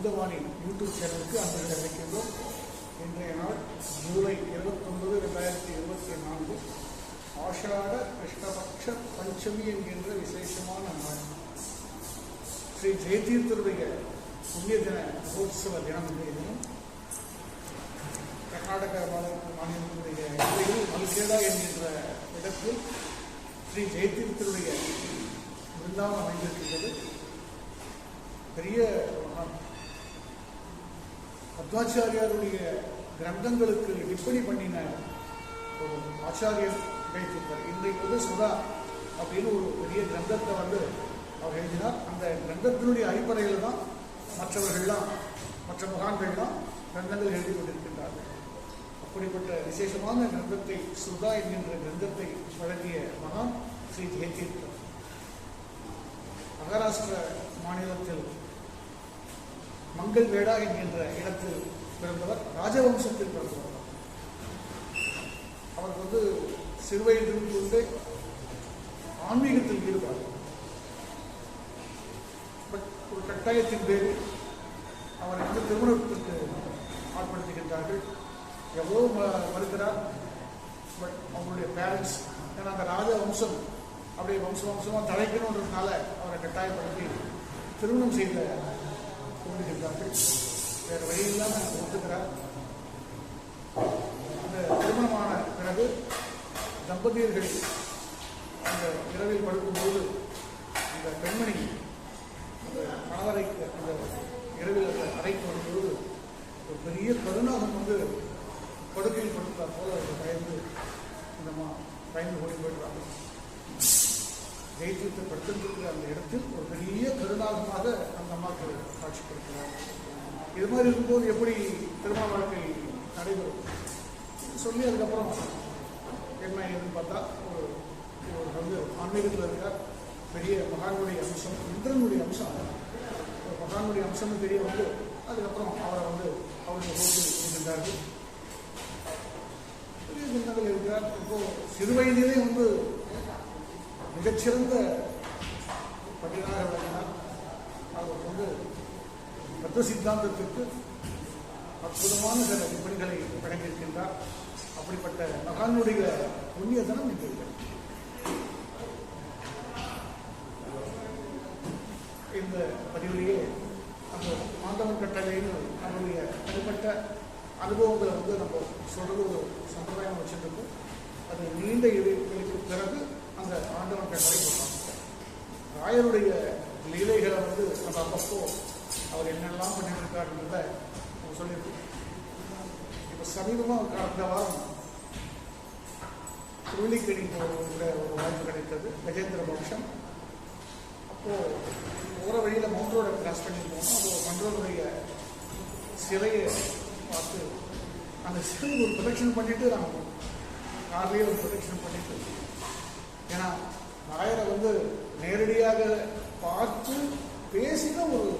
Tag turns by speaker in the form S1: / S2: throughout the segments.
S1: புத்தவாணி YouTube சேனலுக்கு அன்பு தெரிவிக்கின்றோம். இன்றைய நாள் ஜூலை இருபத்தொன்பது ரெண்டாயிரத்தி இருபத்தி நான்கு. ஆஷாட கிருஷ்ணபக்ஷ பஞ்சமி என்கின்ற விசேஷமான நாள். ஸ்ரீ ஜெயதீர்த்தருடைய புண்ணிய தின மகோத்சவ தினம் இன்றைய தினம். கர்நாடக மாநிலத்தினுடைய இடையில் மல்கேடா என்கின்ற இடத்தில் ஸ்ரீ ஜெயதீர்த்தருடைய பிருந்தாவனம் அமைந்திருக்கின்றது. பெரிய மத்வாச்சாரியாருடைய கிரந்தங்களுக்கு டிப்பணி பண்ணின ஒரு ஆச்சாரியர் கிடைத்திருப்பார் இன்றைக்கு வந்து சுதா அப்படின்னு ஒரு பெரிய கிரந்தத்தை வந்து அவர் எழுதினார். அந்த கிரந்தத்தினுடைய அடிப்படையில் தான் மற்றவர்கள்லாம் மற்ற மகான்கள்லாம் கிரந்தங்கள் எழுதி கொண்டிருக்கின்றார்கள். அப்படிப்பட்ட விசேஷமான கிரந்தத்தை சுதா என்கின்ற கிரந்தத்தை வழங்கிய மகான் ஸ்ரீ ஜெயதீர்த்தர் மகாராஷ்டிர மாநிலத்தில் மங்கள் வேடா என்கின்ற இடத்தில் பிறந்தவர் ராஜவம்சத்தில் பிறந்தவர். அவர் வந்து சிறுவயதிலிருந்து ஆன்மீகத்தில் ஈடுபாடு. பட் ஒரு கட்டாயத்தின் பேரில் அவரை வந்து திருமணத்திற்கு ஆட்படுத்துகின்றார்கள். எவ்வளோ ம- மறுக்கிறார் பட் அவங்களுடைய பேரண்ட்ஸ் ஏன்னா அந்த ராஜ வம்சம் அப்படியே வம்ச வம்சமாக தலைக்கணுன்றதுனால அவரை கட்டாயப்படுத்தி திருமணம் செய்த கொண்டிருக்கிறார்கள் வேறு வழி இல்லாமல் ஒத்துக்கிறார் அந்த திருமணமான பிறகு தம்பதியர்கள் அந்த இரவில் படுக்கும்போது அந்த பெண்மணி அந்த கணவரை அந்த இரவில் அந்த அறைக்கு வரும்போது ஒரு பெரிய கருணாகம் வந்து படுக்கையில் படுத்தார் போல அவர் பயந்து இந்த பயந்து ஓடி போயிடுறாங்க தைரியத்தை படுத்திருக்கிற அந்த இடத்தில் ஒரு பெரிய கருணாகமாக அந்த அம்மாவுக்கு காட்சி கொடுக்கிறார் இது மாதிரி இருக்கும்போது எப்படி திருமண வாழ்க்கை நடைபெறும்? சொல்லி அதுக்கப்புறம் என்ன ஏதுன்னு பார்த்தா ஒரு ஒரு வந்து ஆன்மீகத்தில் இருக்கார் பெரிய மகானுடைய அம்சம் இந்திரனுடைய அம்சம். ஒரு மகானுடைய அம்சம்னு தெரிய வந்து அதுக்கப்புறம் அவரை வந்து அவருடைய ரோட்டில் இருக்கின்றார்கள். பெரிய சிந்தங்கள் இருக்கிறார். இப்போது சிறு வயதிலே வந்து மிகச்சிறந்த பண்டிதராக விளங்கினார் அவர் வந்து தத்துவ சித்தாந்தத்திற்கு அற்புதமான சில விபணிகளை வழங்கியிருக்கின்றார். அப்படிப்பட்ட மகானுடைய புண்ணிய தினம் இன்று இந்த பதிவிலேயே அந்த மாந்தவன் கட்டளைன்னு அவருடைய தனிப்பட்ட அனுபவங்களை வந்து நம்ம சொல்றது ஒரு சம்பிரதாயம் வச்சுருக்கோம் அது நீண்ட இடைவெளிக்கு பிறகு அந்த ஆண்டவன் கடைபிடிப்பான் ராயருடைய லீலைகளை வந்து நம்ம அப்பப்போ அவர் என்னெல்லாம் பண்ணிட்டு நம்ம சொல்லியிருக்கோம். இப்போ சமீபமாக கடந்த வாரம் திருவள்ளிக்கணி போகிற ஒரு வாய்ப்பு கிடைத்தது. கஜேந்திர வம்சம் அப்போது போகிற வழியில் மவுண்ட் ரோடை கிராஸ் பண்ணி போனோம். அப்போ மன்றோருடைய சிலையை பார்த்து அந்த சிலை ஒரு ப்ரொடெக்ஷன் பண்ணிட்டு நாங்கள் கார்லேயே ஒரு ப்ரொடெக்ஷன் பண்ணிட்டு ஏன்னா நாயரை வந்து நேரடியாக பார்த்து பேசின ஒரு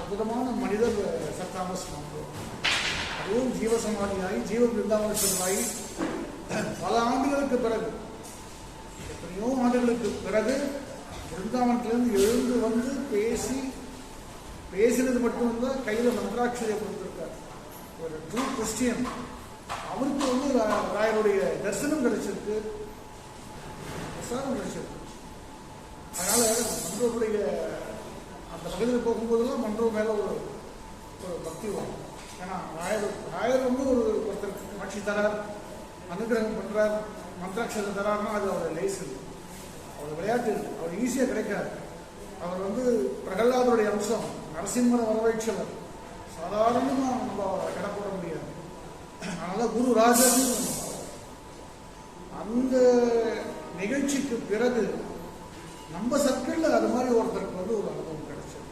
S1: அற்புதமான மனிதர் சர் தாமஸ் மன்றோ அதுவும் ஜீவசமாதியாகி ஜீவ பிருந்தாவனமாகி பல ஆண்டுகளுக்கு பிறகு எத்தனையோ ஆண்டுகளுக்கு பிறகு பிருந்தாவனத்திலிருந்து எழுந்து வந்து பேசி பேசினது மட்டும் தான் கையில் மந்திராட்சியை கொடுத்துருக்கார். ஒரு ட்ரூ கிறிஸ்டியன் அவருக்கு வந்து ராயருடைய தரிசனம் கிடைச்சிருக்கு. எக்ஸாம் கிடைச்சிருக்கு அதனால் மன்றோருடைய அந்த பகுதியில் போகும்போதெல்லாம் மன்றோ மேலே ஒரு ஒரு பக்தி வரும். ஏன்னா ராயர் ராயர் வந்து ஒரு ஒருத்தர் காட்சி தரார் அனுகிரகம் பண்ணுறார் மந்திராட்சரம் தரார்னா அது அவர் லேஸ் இல்லை அவர் விளையாட்டு அவர் ஈஸியாக கிடைக்காது. அவர் வந்து பிரகலாதருடைய அம்சம் நரசிம்மரை வரவேற்றவர். சாதாரணமாக நம்ம அவரை கிடப்பட போட முடியாது. அதனால் குரு ராஜர்னு அந்த நிகழ்ச்சிக்கு பிறகு நம்ம சர்க்கிளில் அது மாதிரி ஒருத்தருக்கு வந்து ஒரு அனுபவம் கிடைச்சது.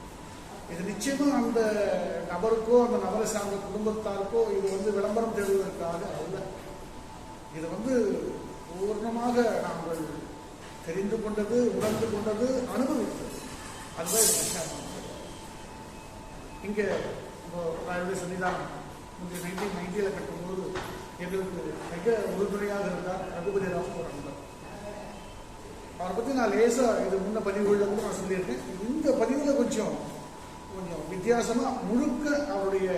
S1: இது நிச்சயமா அந்த நபருக்கோ அந்த நபரை சார்ந்த குடும்பத்தாருக்கோ இது வந்து விளம்பரம் தேடுவதற்காக அல்ல. இது வந்து பூர்ணமாக நாங்கள் தெரிந்து கொண்டது உணர்ந்து கொண்டது அனுபவித்தது. அதுதான் இது விஷயம் இங்கே இப்போ ராயருடைய சன்னிதானம் இங்கே நைன்டீன் நைன்டியில் கட்டும்போது எங்களுக்கு மிக உறுதுணையாக இருந்தார் ரகுபதி ராவ் ஒரு நண்பர் அவரை பற்றி நான் லேசாக இது முன்ன பதிவுகளில் கூட நான் சொல்லியிருக்கேன். இந்த பதிவில் கொஞ்சம் கொஞ்சம் வித்தியாசமா முழுக்க அவருடைய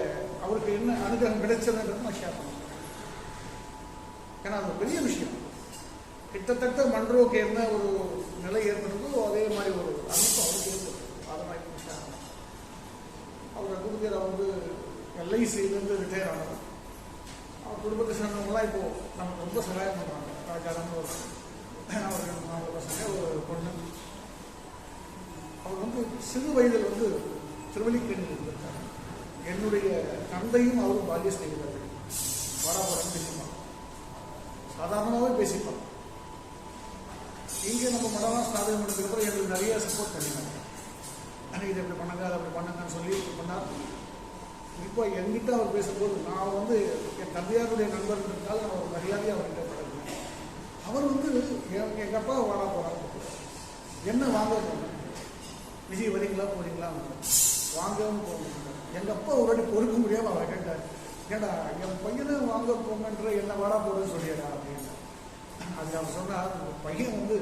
S1: அவருக்கு என்ன அனுகிரகம் கிடைச்சதுன்றது நான் ஷேர் பண்ணுறேன். ஏன்னா அது பெரிய விஷயம். கிட்டத்தட்ட மன்றோக்கு என்ன ஒரு நிலை ஏற்படுதோ அதே மாதிரி ஒரு அமைப்பு அவருக்கு ஏற்படுது அதை மாதிரி ஷேர் பண்ணேன் குருதேரா வந்து எல்ஐசியிலேருந்து ரிட்டையர் ஆனவர் அவர் குடும்பத்தை சேர்ந்தவங்களாம் இப்போ நமக்கு ரொம்ப சகாயம் பண்ணுறாங்க ராஜாராம் ஒரு ஒரு நாலு பசங்க ஒரு பொண்ணு. அவர் வந்து சிறு வயதில் வந்து திருவள்ளிக்கேணியில் இருந்திருக்காங்க என்னுடைய தந்தையும் அவரும் பால்ய ஸ்நேகிதர்கள் வராபரம் பேசிப்பாங்க சாதாரணமாகவே பேசிப்பாங்க இங்கே நம்ம மடலாம் ஸ்தாபனம் பண்ணதுக்கப்புறம் எங்களுக்கு நிறைய சப்போர்ட் பண்ணினாங்க ஆனால் இதை இப்படி பண்ணுங்க அதை அப்படி பண்ணுங்கன்னு சொல்லி பண்ணார். இப்போ என்கிட்ட அவர் பேசும்போது நான் வந்து என் தந்தையாருடைய நண்பர்களுக்காக நான் ஒரு மரியாதையாக அவர்கிட்ட என் எங்கள் அப்பா வாடா போகிறாங்க என்ன வாங்க போகிறீங்க விஜய் வரீங்களா போகிறீங்களா வாங்கவும் போக மாட்டார் எங்கள் அப்பா ஒரு வாட்டி பொறுக்க முடியாமல் அவரை கேட்டார். ஏடா என் பையனை வாங்க போங்கன்ற என்ன வாடா போடுன்னு சொல்லியடா அப்படின்னு. அது அவர் சொன்னார் உங்கள் பையன் வந்து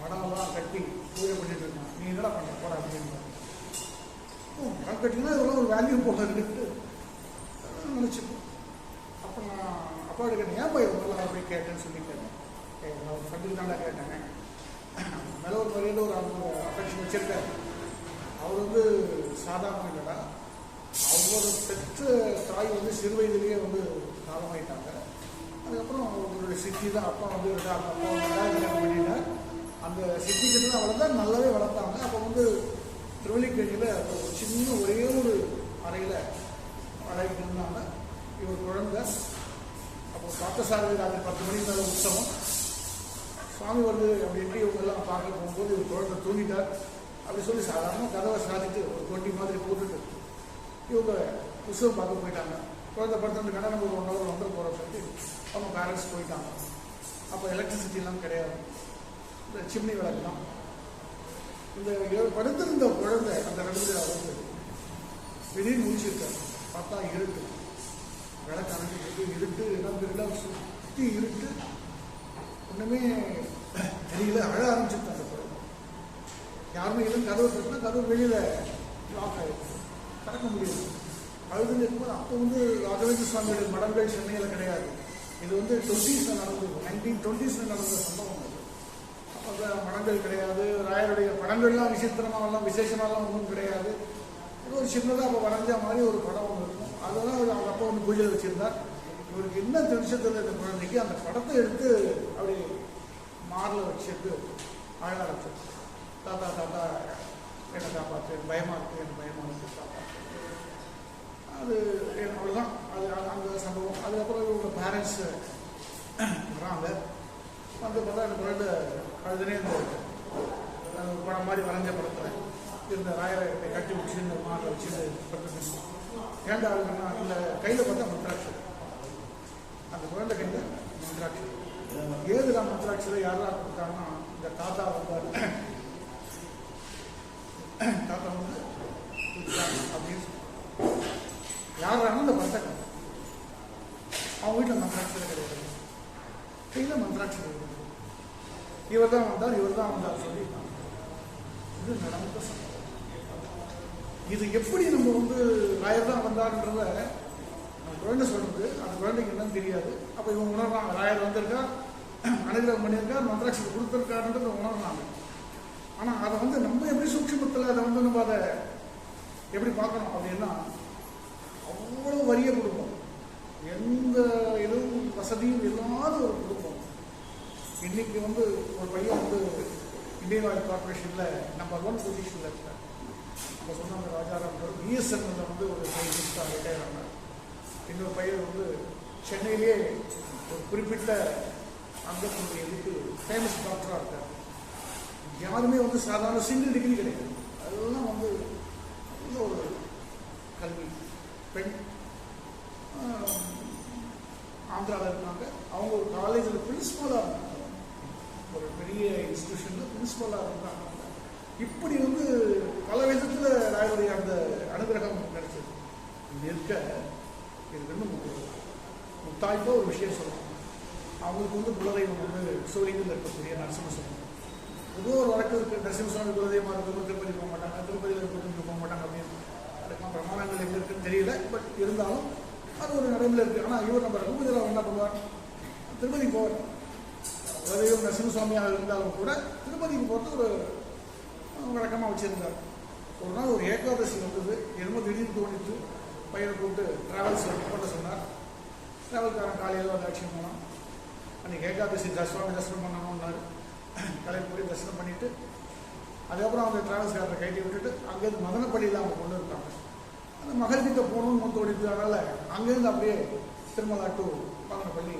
S1: மடமெல்லாம் கட்டி பூஜை பண்ணிட்டு இருக்கான் நீ என்னடா பண்ண போடா அப்படின்னு. மடம் கட்டினா இதெல்லாம் ஒரு வேல்யூ போல இருக்குன்ட்டு நினச்சிப்போம் அப்போ நான் அப்பாவோட கேட்டேன் ஏன் பையன் அப்படி கேட்டேன்னு சொல்லி கேட்டேன். ஃப்ரெண்டுக்கு தானே கேட்டாங்க மேலே ஒரு வகையில் ஒரு அவங்க அஃபெக்ஷன் வச்சிருக்காரு அவர் வந்து சாதாரண இல்லைடா அவரோட பெற்ற தாய் வந்து சிறு வயதிலேயே வந்து காலமாயிட்டாங்க அதுக்கப்புறம் அவங்களுடைய சித்தி தான் அப்பா வந்து இருந்தார் அப்பா கல்யாணம் பண்ணிட்டார் அந்த சித்தி கிட்ட தான் வளர்ந்தா நல்லாவே வளர்த்தாங்க அப்போ வந்து திருவள்ளிக்கேணியில் ஒரு சின்ன ஒரே ஒரு அறையில் அழகிட்டு இருந்தாங்க இவர் குழந்தை அப்போ பார்த்தசாரதி ராத்திரி பத்து மணிக்கு மேலே உற்சவம். சுவாமி வருது அப்படின்ட்டு எப்படி இவங்கெல்லாம் பார்க்க போகும்போது இவர் குழந்தை தூங்கிட்டார். அப்படி சொல்லி சாதாரண கதவை சாதித்து ஒரு கொண்டி மாதிரி போட்டுட்டு இவங்க புஸ்தகம் பார்க்க போயிட்டாங்க. குழந்தை படுத்துட்டு கடை நம்ம ஒரு ஒன் ஹவர் வந்துட போகிறோம் சொல்லிட்டு அவங்க பேரண்ட்ஸ் போயிட்டாங்க. அப்போ எலக்ட்ரிசிட்டிலாம் கிடையாது. இந்த சிம்னி விளக்கெல்லாம். இந்த படுத்திருந்த குழந்தை அந்த இடத்துல வந்து திடீர்னு முடிச்சிருக்காரு பார்த்தா இருட்டு. விளக்கு அணைஞ்சிட்டு இருட்டு இடம் எல்லாம் சுற்றி இருட்டு. ஒன்றுமே தெரியல அழ ஆரம்பிச்சிருக்காங்க அந்த குழந்தை யாருமே எதுவும் கதவு தட்டினா கதவு வெளியில் லாக் ஆகிடுச்சு திறக்க முடியாது அழுதுன்னு இருக்கும்போது அப்போ வந்து ராகவேந்திர சுவாமியோட மடங்கள் சென்னையில் கிடையாது. இது வந்து டுவெண்ட்டீஸில் நடந்தது நைன்டீன் டுவெண்ட்டீஸில் நடந்த சம்பவம் அது. அப்போ மடங்கள் கிடையாது ராயருடைய படங்கள்லாம் விசித்திரமாகலாம் விசேஷமாகலாம் ஒன்றும் கிடையாது. இது ஒரு சின்னதாக அப்போ வரைஞ்ச மாதிரி ஒரு படம் ஒன்று இருக்கும். அதெல்லாம் அவர் அவங்க அப்பா வந்து பூஜையில் வச்சுருந்தார். இவருக்கு என்ன தெரிஞ்சதில்லை இந்த குழந்தைக்கு அந்த படத்தை எடுத்து அப்படி மாரில் வச்சுட்டு அழ ஆரம்பிச்சு தாத்தா தாத்தா என்னை காப்பாற்று எனக்கு பயமாக இருக்குது எனக்கு பயமாக இருக்குது காப்பாற்று அது எனக்கு அவ்வளோதான் அது அந்த சம்பவம். அதுக்கப்புறம் இவங்க பேரண்ட்ஸ் வராங்க. வந்து பார்த்தா அந்த ரெண்டு அழுதுனே இந்த அந்த படம் மாதிரி வரைஞ்ச படத்தில். இந்த ராயரை கட்டி வச்சு இந்த மாரில் வச்சு படுத்து ஏன்டா அழுதுனா அந்த கையில் பார்த்தா மந்திராட்சி. அந்த குழந்தை கையில் மந்திராட்சி. ஏதுடா மந்திராட்சியில் யாரெல்லாம் கொடுத்தாங்கன்னா இந்த தாத்தா வந்தார். தாத்தா வந்து அப்படின்னு யாராலும் இந்த பந்தகம் அவங்க வீட்டில் மந்திராட்சி கிடையாது. கையில் மந்திராட்சி கிடையாது. இவர் தான் வந்தார் இவர் தான் வந்தார் சொல்லி இது நடந்த சம்பவம். இது எப்படி நம்ம வந்து ராயர் தான் வந்தார்ன்றத குழந்தை சொல்றது அந்த குழந்தைக்கு என்னன்னு தெரியாது. அப்போ இவங்க உணர்றாங்க ராயர் வந்திருக்கா அனுகிரகம் பண்ணியிருக்கா மந்திராட்சி கொடுத்துருக்காருன்றது உணர்றாங்க. ஆனால் அதை வந்து நம்ம எப்படி சூட்சமத்தில் அதை வந்து நம்ம அதை எப்படி பார்க்கணும் அப்படின்னா அவ்வளோ வரிய குடும்பம் எந்த இதுவும் வசதியும் இல்லாத ஒரு குடும்பம். இன்னைக்கு வந்து ஒரு பையன் வந்து இந்தியன் ஆயில் கார்பரேஷனில் நம்பர் ஒன் பொசிஷனில் இருக்கார் நம்ம சொன்னாங்க ராஜாராம் பிஎஸ்என்எல்ல வந்து ஒரு சயின்டிஸ்டாக ரிட்டையர் ஆனார். இன்னொரு பையன் வந்து சென்னையிலேயே ஒரு குறிப்பிட்ட அங்கத்தினுடைய இதுக்கு ஃபேமஸ் டாக்டராக இருக்கார். யாருமே வந்து சாதாரண சிங்கிள் டிகிரி கிடையாது அதெல்லாம் வந்து நல்ல ஒரு கல்வி பெண் ஆந்திராவில் இருக்காங்க அவங்க ஒரு காலேஜில் பிரின்ஸ்பலாக இருந்தாங்க ஒரு பெரிய இன்ஸ்டியூஷனில் பிரின்ஸ்பலாக இருந்தாங்க இப்படி வந்து பல விதத்தில் ராயருடைய அந்த அனுகிரகம் கிடைச்சது இது இருக்க இதுக்கு இன்னும் வாய்ப்பாக ஒரு விஷயம் சொல்லணும். அவங்களுக்கு வந்து குலதெய்வம் வந்து சூரியனில் இருக்கக்கூடிய நரசிம்மசுவாமி. பொதுவாக ஒரு வழக்கு நரசிம்ம நரசிம்மசுவாமி குலதெய்வமாக இருக்கிறது திருப்பதி போக மாட்டாங்க. திருப்பதியில் இருக்கிறவங்க போக மாட்டாங்க அப்படின்னு. அதுக்கெல்லாம் பிரமாணங்கள் எங்கே இருக்குன்னு தெரியல. பட் இருந்தாலும் அது ஒரு நடைமுறை இருக்குது ஆனால் இவர் நம்ம ரகுபதியில் என்ன பண்ணுவார்? திருப்பதி போவார். குலதெய்வம் இவர் நரசிம்மசுவாமியாக இருந்தாலும் கூட திருப்பதிக்கு போகிறது ஒரு வழக்கமாக வச்சுருந்தார். ஒரு நாள் ஒரு ஏகாதசி வந்தது. என்னமோ திடீர்னு தோணிட்டு பையனை கூப்பிட்டு ட்ராவல்ஸ் பண்ண சொன்னார். ட்ராவல்காரன் காலையில் வந்து அடிச்சு போனான் அன்றைக்கி ஏகாதசி தசுவாமி தரிசனம் பண்ணணும்னாரு காலையில் போய் தரிசனம் பண்ணிவிட்டு அதுக்கப்புறம் அவங்க டிராவல்ஸ்காரரை கைட்டி விட்டுட்டு அங்கேருந்து மதனப்பள்ளியில் அவங்க கொண்டு இருக்காங்க அந்த மகள்கிட்ட போகணும்னு தோணிட்டு அதனால் அங்கேருந்து அப்படியே திருமலா டு மதனப்பள்ளி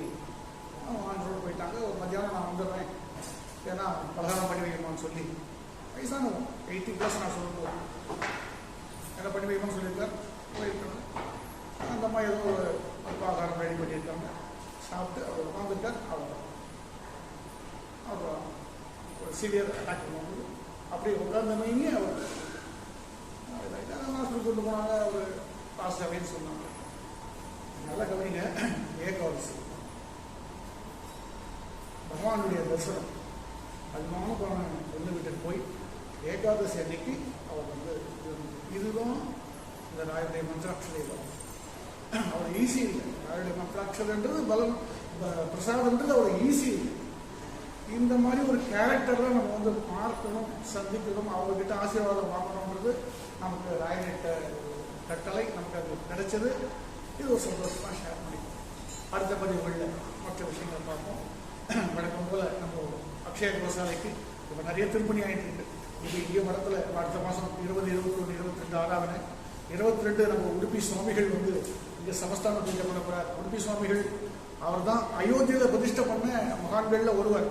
S1: அவங்க ஆன் ரோடு போயிட்டாங்க. ஒரு மத்தியானம் நான் வந்துடுறேன். ஏன்னா பலகாரம் பண்ணி வைக்கணும்னு சொல்லி. வயசானவங்க எயிட்டி ப்ளஸ் நான் சொல்லுவோம் என்ன பண்ணி வைக்கணும்னு சொல்லியிருக்கேன் போயிருக்கேன் அந்த அம்மா ஏதோ ஒரு அல்பாகாரம் ரெடி பண்ணியிருக்காங்க சாப்பிட்டு அவர் உட்காந்துட்டார் அவ்வளோ அப்புறம் ஒரு சீரியர் அட்டாக் பண்ணும்போது அப்படியே உட்காந்தமையுமே அவர் ஹாஸ்பிட்டல் கொண்டு போனாங்க அவர் பாஸ் அப்படின்னு சொன்னாங்க. நல்ல கவனிங்க ஏகாதசி. பகவானுடைய தரிசனம். அதுமான பணம் கொண்டு விட்டு போய் ஏகாதசி அன்னைக்கு அவர் வந்து இதுதான் இந்த ராயுடைய மந்திராட்சரை வரும். அவ்வளோ ஈஸி இல்லை. ராயுடைய பலம் பிரசாதன்றது பிரசாதம்ன்றது ஈஸி இல்லை. இந்த மாதிரி ஒரு கேரக்டர்லாம் நம்ம வந்து பார்க்கணும் சந்திக்கணும் அவங்கக்கிட்ட ஆசீர்வாதம் வாங்கணுன்றது நமக்கு ராயனிட்ட கட்டளை நமக்கு அது கிடைச்சது. இது ஒரு சந்தோஷமாக ஷேர் பண்ணிக்கணும் அடுத்த பதிவுகளில் மற்ற விஷயங்களை பார்ப்போம். வழக்கம் போல் நம்ம அக்ஷய கோசாலைக்கு இப்போ நிறைய திருப்பணி ஆகிட்டு இருக்கு. இது இங்கே மடத்தில் அடுத்த மாதம் இருபது இருபத்தொன்று இருபத்தி ரெண்டு ஆறாவது இருபத்தி ரெண்டு நம்ம உடுப்பி சுவாமிகள் வந்து இங்கே சமஸ்தான பூஜை பண்ண போகிறார் உடுப்பி சுவாமிகள் அவர் தான் அயோத்தியில் பிரதிஷ்டை பண்ண மகான்களில் ஒருவர்.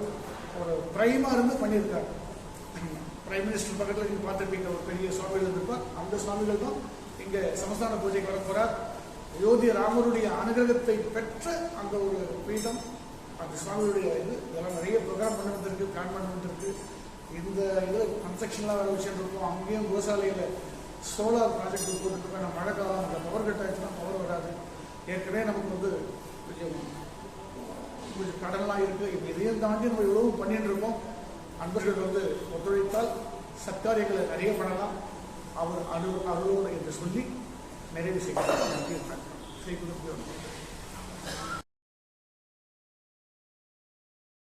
S1: ஒரு பிரைமாக இருந்து பண்ணியிருக்கார். பிரைம் மினிஸ்டர் பக்கத்தில் நீங்கள் பார்த்துருப்பீங்க ஒரு பெரிய சுவாமிகள் இருந்திருப்பார். அந்த சுவாமிகள் தான் இங்கே சமஸ்தான பூஜைக்கு வர போகிறார் அயோத்தி ராமருடைய அனுகிரகத்தை பெற்ற அந்த ஒரு பீடம் அந்த சுவாமியுடைய இது. இதெல்லாம் நிறைய ப்ரோக்ராம் பண்ண வந்திருக்கு பிளான் பண்ண வந்திருக்கு. இந்த இது கன்ஸ்ட்ரக்ஷன்லாம் வேறு விஷயம் இருக்கும். அங்கேயும் கோசாலையில் சோலார் ப்ராஜெக்ட் போட்டுருக்கோம் நம்ம மழை காலம் அந்த பவர் கட் ஆச்சுன்னா பவர் வராது. ஏற்கனவே நமக்கு வந்து கொஞ்சம் கொஞ்சம் கடன்லாம் இருக்குது இப்போ இதையும் தாண்டி நம்ம இவ்வளவு பண்ணிட்டு இருக்கோம். அன்பர்கள் வந்து ஒத்துழைத்தால் சத்காரியங்களை நிறைய பண்ணலாம். அவர் அலுவலர் அலுவலர் என்று சொல்லி நிறைவு செய்கிறார் நன்றி.